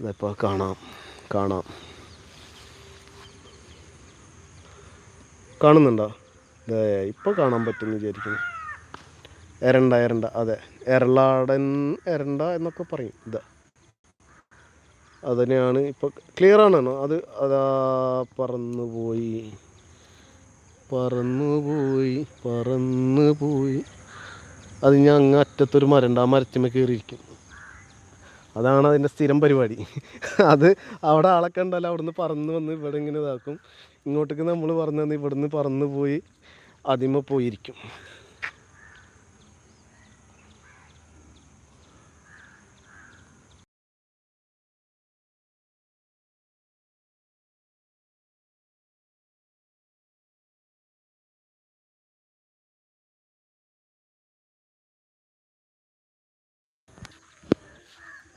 ഇതിപ്പോൾ കാണാം കാണാം. കാണുന്നുണ്ടോ? ഇതേ ഇപ്പോൾ കാണാൻ പറ്റുമെന്ന് വിചാരിക്കുന്നു. എരണ്ട എരണ്ട അതെ. എരളാടൻ എരണ്ട എന്നൊക്കെ പറയും. ഇത് അതിനെയാണ് ഇപ്പോൾ ക്ലിയർ ആണോ അത് അതാ പറന്നു പോയി പറന്നു പോയി പറന്നു പോയി. അത് ഞാൻ അങ്ങ് അറ്റത്തൊരു മരണ്ട ആ മരത്തിന്മേൽ കയറിയിരിക്കും അതാണ് അതിന്റെ സ്ഥിരം പരിപാടി. അത് അവിടെ ആളെ കണ്ടാൽ അവിടുന്ന് പറന്ന് വന്ന് ഇവിടെ ഇങ്ങനെ ഇതാക്കും. ഇങ്ങോട്ടേക്ക് നമ്മൾ പറഞ്ഞു വന്ന് ഇവിടുന്ന് പറന്ന് പോയി അതിമ പോയിരിക്കും.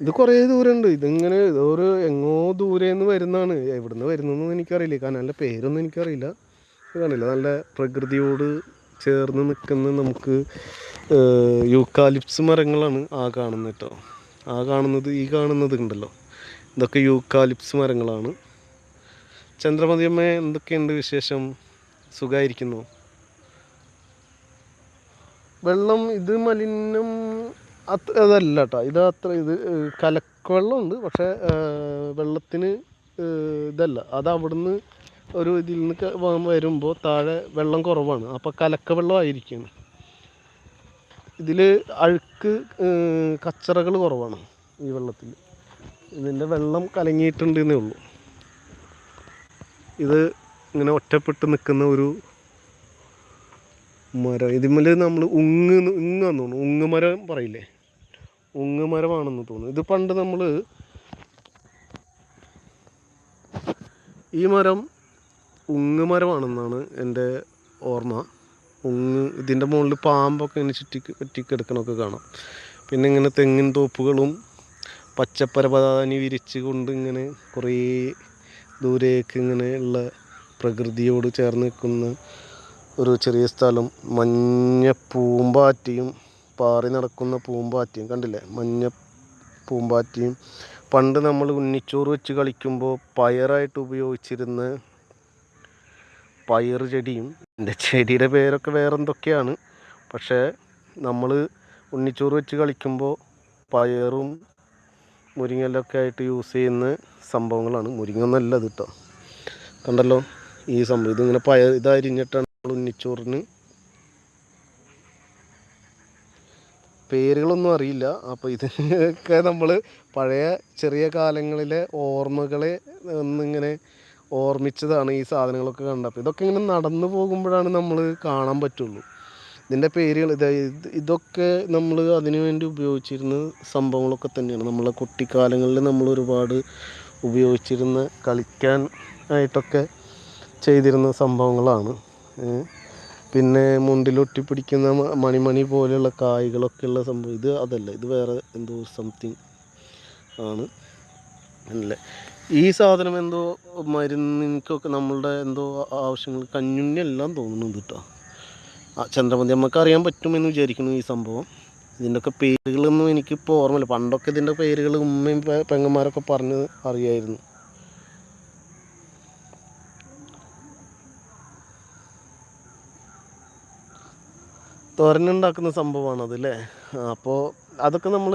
ഇത് കുറേ ദൂരമുണ്ട് ഇതിങ്ങനെ ഇതൊരു എങ്ങോ ദൂരെ നിന്ന് വരുന്നതാണ്. എവിടുന്ന് വരുന്നതെന്ന് എനിക്കറിയില്ല. കനാലിന്റെ പേരൊന്നും എനിക്കറിയില്ല. ഇത് കാണില്ല നല്ല പ്രകൃതിയോട് ചേർന്ന് നിൽക്കുന്ന നമുക്ക് യൂക്കാലിപ്സ് മരങ്ങളാണ് ആ കാണുന്നത് കേട്ടോ ആ കാണുന്നത് ഈ കാണുന്നത് ഉണ്ടല്ലോ ഇതൊക്കെ യൂക്കാലിപ്സ് മരങ്ങളാണ്. ചന്ദ്രമതിയമ്മ എന്തൊക്കെയുണ്ട് വിശേഷം? സുഖമായിരിക്കുന്നു വെള്ളം ഇത് മലിനം അത് അതല്ല കേട്ടോ ഇത് അത്ര ഇത് കലക്കവെള്ളമുണ്ട്. പക്ഷേ വെള്ളത്തിന് ഇതല്ല. അത് അവിടുന്ന് ഒരു ഇതിൽ നിന്ന് വരുമ്പോൾ താഴെ വെള്ളം കുറവാണ്. അപ്പോൾ കലക്ക വെള്ളമായിരിക്കും ഇതിൽ അഴുക്ക് കച്ചറകൾ കുറവാണ് ഈ വെള്ളത്തിൽ ഇതിന്റെ വെള്ളം കലങ്ങിയിട്ടുണ്ട് എന്നേ ഉള്ളൂ. ഇത് ഇങ്ങനെ ഒറ്റപ്പെട്ട് നിൽക്കുന്ന ഒരു മരം. ഇതിന്മേൽ നമ്മൾ ഉങ്ങ് ന്ന് ഉങ്ങാന്ന് തോന്നുന്നു. ഉങ്ങ് മരം പറയില്ലേ? ഉങ്ങ് മരമാണെന്ന് തോന്നുന്നു. ഇത് പണ്ട് നമ്മൾ ഈ മരം ഉങ്ങ് മരമാണെന്നാണ് എന്റെ ഓർമ്മ. ഉങ്ങ് ഇതിന്റെ മുകളിൽ പാമ്പൊക്കെ ഇങ്ങനെ ചുറ്റി ചുറ്റിക്കിടക്കണമൊക്കെ കാണാം. പിന്നെ ഇങ്ങനെ തെങ്ങിൻ തോപ്പുകളും പച്ചപ്പരപതാനി വിരിച്ച് കൊണ്ട് ഇങ്ങനെ കുറേ ദൂരേക്ക് ഇങ്ങനെ ഉള്ള പ്രകൃതിയോട് ചേർന്ന് നിൽക്കുന്ന ഒരു ചെറിയ സ്ഥലം മഞ്ഞ പൂമ്പാറ്റയും പാറി നടക്കുന്ന പൂമ്പാറ്റയും കണ്ടില്ലേ? മഞ്ഞ പൂമ്പാറ്റയും. പണ്ട് നമ്മൾ ഉണ്ണിച്ചോറ് വെച്ച് കളിക്കുമ്പോൾ പയറായിട്ട് ഉപയോഗിച്ചിരുന്ന പയർ ചെടിയും എന്റെ ചെടിയുടെ പേരൊക്കെ വേറെ എന്തൊക്കെയാണ് പക്ഷേ നമ്മൾ ഉണ്ണിച്ചോറ് വെച്ച് കളിക്കുമ്പോൾ പയറും മുരിങ്ങലൊക്കെ ആയിട്ട് യൂസ് ചെയ്യുന്ന സംഭവങ്ങളാണ്. മുരിങ്ങ ഒന്നല്ല ഇത് കേട്ടോ കണ്ടല്ലോ? ഈ സംഭവം ഇതിങ്ങനെ പയർ ഇതരിഞ്ഞിട്ടാണ് നമ്മൾ ഉണ്ണിച്ചോറിന്. പേരുകളൊന്നും അറിയില്ല. അപ്പോൾ ഇതൊക്കെ നമ്മൾ പഴയ ചെറിയ കാലങ്ങളിലെ ഓർമ്മകളെ ഒന്നിങ്ങനെ ഓർമ്മിച്ചതാണ് ഈ സാധനങ്ങളൊക്കെ കണ്ടപ്പോൾ ഇതൊക്കെ ഇങ്ങനെ നടന്നു പോകുമ്പോഴാണ് നമ്മൾ കാണാൻ പറ്റുള്ളൂ. ഇതിന്റെ പേരുകൾ ഇത് ഇത് ഇതൊക്കെ നമ്മൾ അതിനു വേണ്ടി ഉപയോഗിച്ചിരുന്ന സംഭവങ്ങളൊക്കെ തന്നെയാണ്. നമ്മളെ കുട്ടിക്കാലങ്ങളിൽ നമ്മൾ ഒരുപാട് ഉപയോഗിച്ചിരുന്ന കളിക്കാൻ ആയിട്ടൊക്കെ ചെയ്തിരുന്ന സംഭവങ്ങളാണ്. പിന്നെ മുണ്ടിലൊട്ടി പിടിക്കുന്ന മണിമണി പോലെയുള്ള കായ്കളൊക്കെ ഉള്ള സംഭവം. ഇത് അതല്ല ഇത് വേറെ എന്തോ സംതിങ് ആണ്. അല്ലേ? ഈ സാധനം എന്തോ മരുന്നിനൊക്കെ നമ്മളുടെ എന്തോ ആവശ്യങ്ങൾ കഞ്ഞുണ്ണിയെല്ലാം തോന്നുന്നുണ്ട് കേട്ടോ. ആ ചന്ദ്രമതി നമുക്ക് അറിയാൻ പറ്റുമെന്ന് വിചാരിക്കുന്നു ഈ സംഭവം. ഇതിന്റെയൊക്കെ പേരുകളൊന്നും എനിക്കിപ്പോൾ ഓർമ്മയില്ല. പണ്ടൊക്കെ ഇതിന്റെ പേരുകൾ ഉമ്മയും പെങ്ങന്മാരൊക്കെ പറഞ്ഞ് അറിയായിരുന്നു. തോരനുണ്ടാക്കുന്ന സംഭവമാണ് അതല്ലേ അപ്പോൾ അതൊക്കെ നമ്മൾ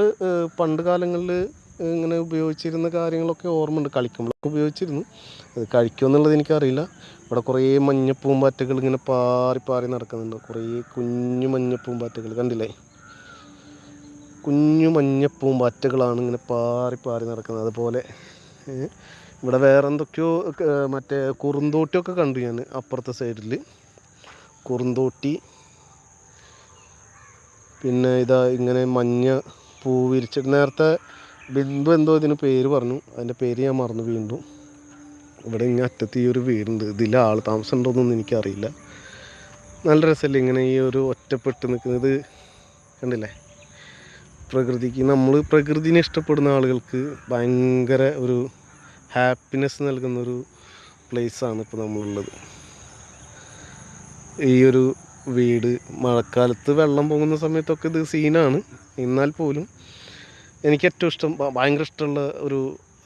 പണ്ട് കാലങ്ങളിൽ ഇങ്ങനെ ഉപയോഗിച്ചിരുന്ന കാര്യങ്ങളൊക്കെ ഓർമ്മയുണ്ട്. കളിക്കുമ്പോഴൊക്കെ ഉപയോഗിച്ചിരുന്നു. അത് കഴിക്കുമെന്നുള്ളത് എനിക്കറിയില്ല. ഇവിടെ കുറേ മഞ്ഞപ്പൂമ്പാറ്റകൾ ഇങ്ങനെ പാറി പാറി നടക്കുന്നുണ്ട്. കുറേ കുഞ്ഞു മഞ്ഞപ്പൂമ്പാറ്റകൾ കണ്ടില്ലേ? കുഞ്ഞു മഞ്ഞപ്പൂമ്പാറ്റകളാണ് ഇങ്ങനെ പാറി പാറി നടക്കുന്നത്. അതുപോലെ ഇവിടെ വേറെ എന്തൊക്കെയോ മറ്റേ കുറുന്തോട്ടിയൊക്കെ കണ്ടു ഞാൻ അപ്പുറത്തെ സൈഡിൽ കുറുന്തോട്ടി പിന്നെ ഇതാ ഇങ്ങനെ മഞ്ഞ പൂ വിരിച്ചിട്ട് നേരത്തെ ബിന്ദു എന്തോ ഇതിന് പേര് പറഞ്ഞു. അതിന്റെ പേര് ഞാൻ മറന്നു വീണ്ടും. ഇവിടെ ഇങ്ങനെ അറ്റത്ത് ഈ ഒരു വീടുണ്ട്. ഇതിൽ ആൾ താമസം ഉണ്ടോയെന്നൊന്നും എനിക്കറിയില്ല. നല്ല രസമല്ലേ ഇങ്ങനെ ഈ ഒരു ഒറ്റപ്പെട്ട് നിൽക്കുന്നത്? കണ്ടില്ലേ? പ്രകൃതിക്ക് നമ്മൾ പ്രകൃതിനെ ഇഷ്ടപ്പെടുന്ന ആളുകൾക്ക് ഭയങ്കര ഒരു ഹാപ്പിനെസ് നൽകുന്നൊരു പ്ലേസാണ് ഇപ്പോൾ നമ്മളുള്ളത്. ഈ ഒരു വീട് മഴക്കാലത്ത് വെള്ളം പൊങ്ങുന്ന സമയത്തൊക്കെ ഇത് സീനാണ് എന്നാൽ പോലും എനിക്ക് ഏറ്റവും ഇഷ്ടം ഭയങ്കര ഇഷ്ടമുള്ള ഒരു